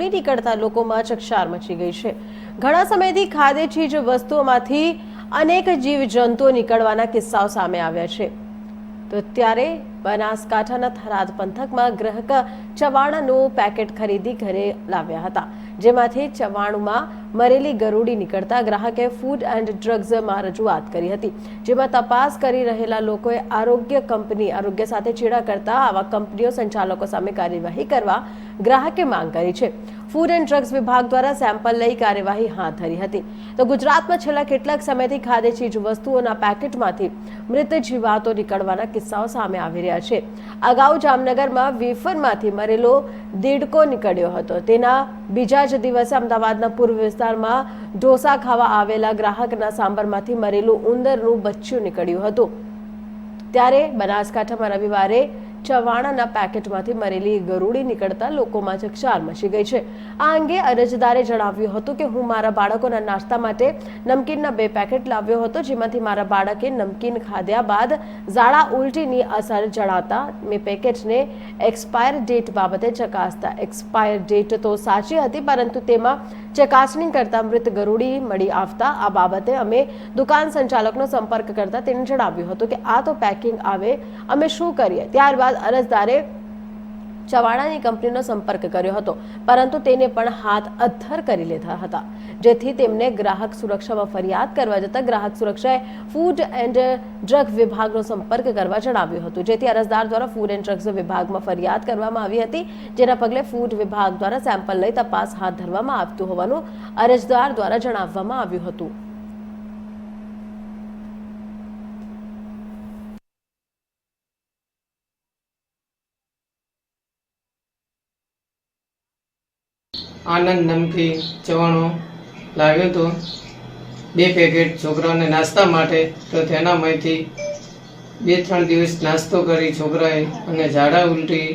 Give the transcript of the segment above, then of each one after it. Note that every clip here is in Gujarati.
ગરુડી નીકળતા લોકોમાં ચકચાર મચી ગઈ છે. ઘણા સમયથી ખાદ્ય ચીજ વસ્તુઓમાંથી અનેક જીવજંતુઓ નીકળવાના કિસ્સાઓ સામે આવ્યા છે. તો ત્યારે બનાસકાંઠાના થરાદ પંથકમાં ગ્રાહક ચવાણાનું પેકેટ ખરીદી ઘરે લાવ્યા હતા. જેમાંથી ચવાણુંમાં મરેલી ગરોડી નીકળતા ગ્રાહકે ફૂડ એન્ડ ડ્રગ્સમાં રજૂઆત કરી હતી, જેમાં તપાસ કરી રહેલા લોકોએ આરોગ્ય કંપની આરોગ્ય સાથે છેડા કરતા આવા કંપનીઓ સંચાલકો સામે કાર્યવાહી કરવા ગ્રાહકે માંગ કરી છે. ફૂડ એન્ડ ડ્રગ્સ વિભાગ દ્વારા સેમ્પલ લઈ કાર્યવાહી હાથ ધરી હતી. તો ગુજરાતમાં છેલ્લા કેટલાક સમયથી ખાદ્ય ચીજ વસ્તુઓના પેકેટમાંથી મૃત જીવાતો નીકળવાના કિસ્સાઓ સામે આવી રહ્યા છે. અગાઉ જામનગરમાં વેફરમાંથી મરેલો દેડકો નીકળ્યો હતો. તેના બીજા જ દિવસે અમદાવાદના પૂર્વ વિસ્તારમાં ઢોસા ખાવા આવેલા ગ્રાહકના સાંભરમાંથી મરેલું ઉંદરનું બચ્ચું નીકળ્યું હતું. ત્યારે બનાસકાંઠામાં રવિવારે ચવાણાના પેકેટમાંથી મરેલી ગરુડી નીકળતા લોકોમાં ચકચાર મચી ગઈ છે. આ અંગે અરજદારે જણાવ્યું હતું કે, હું મારા બાળકોના નાસ્તા માટે નમકીનના બે પેકેટ લાવ્યો હતો, જેમાંથી મારા બાળકે નમકીન ખાધ્યા બાદ ઝાડા ઉલટીની અસર જણાતા મેં પેકેટને એક્સપાયર ડેટ બાબતે ચકાસતા. એક્સપાયર ડેટ તો સાચી હતી, પરંતુ તેમાં ચકાસણી કરતા મૃત ગરુડી મળી આવતા આ બાબતે અમે દુકાન સંચાલકનો સંપર્ક કરતા તેને જણાવ્યું હતું કે આ તો પેકિંગ આવે, અમે શું કરીએ? ત્યારબાદ અરજદારે ચવાણાની કંપનીનો સંપર્ક કર્યો હતો, પરંતુ તેને પણ હાથ અદ્ધર કરી લીધા હતા. જેથી તેમને ગ્રાહક સુરક્ષામાં ફરિયાદ કરવા જતાં ગ્રાહક સુરક્ષાએ ફૂડ એન્ડ ડ્રગ વિભાગનો સંપર્ક કરવા જણાવ્યું હતું, જેથી અરજદાર દ્વારા ફૂડ એન્ડ ડ્રગ્સ વિભાગમાં ફરિયાદ કરવામાં આવી હતી, જેના પગલે ફૂડ વિભાગ દ્વારા સેમ્પલ લઈ તપાસ હાથ ધરવામાં આવતું હોવાનું અરજદાર દ્વારા જણાવવામાં આવ્યું હતું. આનંદ નમકી જવાનું લાવ્યો હતું. બે પેકેટ છોકરાઓને નાસ્તા માટે તો તેનામાંથી બે ત્રણ દિવસ નાસ્તો કરી છોકરાએ અને ઝાડા ઉલટી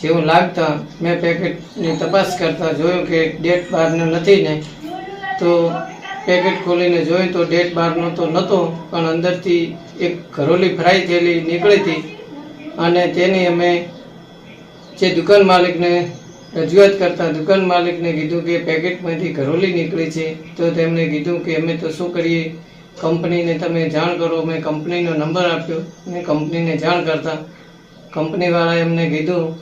જેવું લાગતા મેં પેકેટની તપાસ કરતા જોયું કે ડેટ બહારનો નથી ને. તો પેકેટ ખોલીને જોયું તો ડેટ બહારનો તો નહોતો પણ અંદરથી એક ઘરોલી ફ્રાય થયેલી નીકળી હતી. અને તેની અમે જે દુકાન માલિકને રજૂઆત કરતા દુકાન માલિકને કીધું કે પેકેટમાંથી ઘરોલી નીકળી છે. તો તેમણે કીધું કે અમે તો શું કરીએ? કંપનીને તમે જાણ કરો. મેં કંપનીનો નંબર આપ્યો. અને કંપનીને જાણ કરતા કંપનીવાળાએ એમને કીધું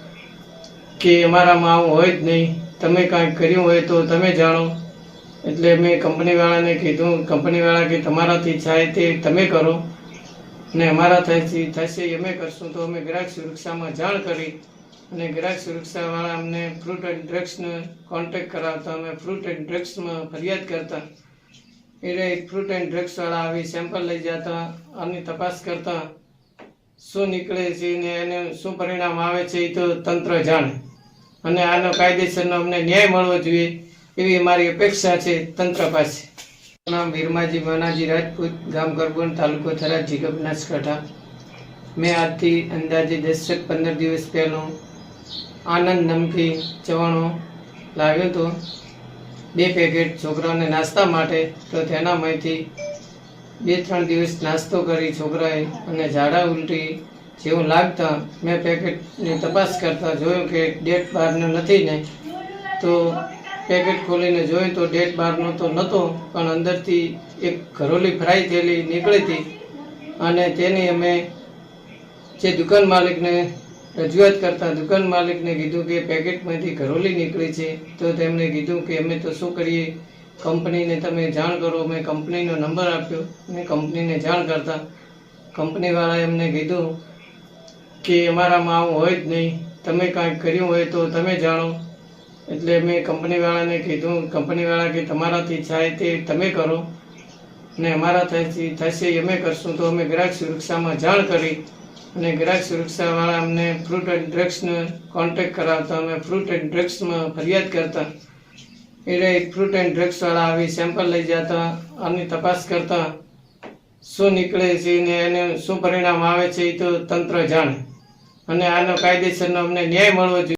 કે અમારામાં આવું હોય જ નહીં. તમે કાંઈક કર્યું હોય તો તમે જાણો. એટલે મેં કંપનીવાળાને કીધું, કંપનીવાળા કે તમારાથી થાય તે તમે કરો. ને અમારા થશે અમે કરશું તો અમે ગ્રાહક સુરક્ષામાં જાણ કરી અને ગ્રાહક સુરક્ષાવાળા અમને ફ્રૂટ એન્ડ ડ્રગ્સને કોન્ટેક્ટ કરાવતા, અમે ફ્રૂટ એન્ડ ડ્રગ્સમાં ફરિયાદ કરતા. એટલે ફ્રૂટ એન્ડ ડ્રગ્સવાળા આવી સેમ્પલ લઈ જતા, આની તપાસ કરતા. શું નીકળે છે ને એને શું પરિણામ આવે છે એ તો તંત્ર જાણે. અને આનો કાયદેસરનો અમને ન્યાય મળવો જોઈએ એવી મારી અપેક્ષા છે તંત્ર પાસે. નામ વીરમાજી માનાજી રાજપૂત, ગામ ગરબોન, તાલુકો થરા જીગપ બનાસકાંઠા. મેં આજથી અંદાજે દસેક પંદર દિવસ પહેલું આનંદ નમકી ચવાણો લાવ્યો હતો બે પેકેટ છોકરાઓને નાસ્તા માટે તો તેનામાંથી બે ત્રણ દિવસ નાસ્તો કરી છોકરાએ અને ઝાડા ઉલટી જેવું લાગતા મેં પેકેટની તપાસ કરતા જોયું કે ડેટ બહારનો નથી ને. તો પેકેટ ખોલીને જોયું તો ડેટ બહારનો તો નહોતો, પણ અંદરથી એક ઘરોલી ફ્રાય થયેલી નીકળી હતી. અને તેની અમે જે દુકાન માલિકને રજૂઆત કરતા દુકાન માલિકને કીધું કે પેકેટમાંથી ઘરોલી નીકળી છે, તો તેમણે કીધું કે અમે તો શું કરીએ? કંપનીને તમે જાણ કરો, મેં કંપનીનો નંબર આપ્યો અને કંપનીને જાણ કરતા. કંપનીવાળાએ એમને કીધું કે અમારામાં આવું હોય જ નહીં, તમે કાંઈક કર્યું હોય તો તમે જાણો. એટલે મેં કંપનીવાળાને કીધું, કંપનીવાળા કે તમારાથી થાય તે તમે કરો. ને અમારા થશે અમે કરશું, તો અમે ગ્રાહક સુરક્ષામાં જાણ કરી. અને ગ્રાહક સુરક્ષાવાળા અમને ફ્રૂટ એન્ડ ડ્રગ્સનો કોન્ટેક્ટ કરાવતા, અમે ફ્રૂટ એન્ડ ડ્રગ્સમાં ફરિયાદ કરતા. એટલે ફ્રૂટ એન્ડ ડ્રગ્સવાળા આવી સેમ્પલ લઈ જતા, આની તપાસ કરતા, શું નીકળે છે ને એને શું પરિણામ આવે છે એ તો તંત્ર જાણે. અને આનો કાયદેસરનો અમને ન્યાય મળવો જોઈએ.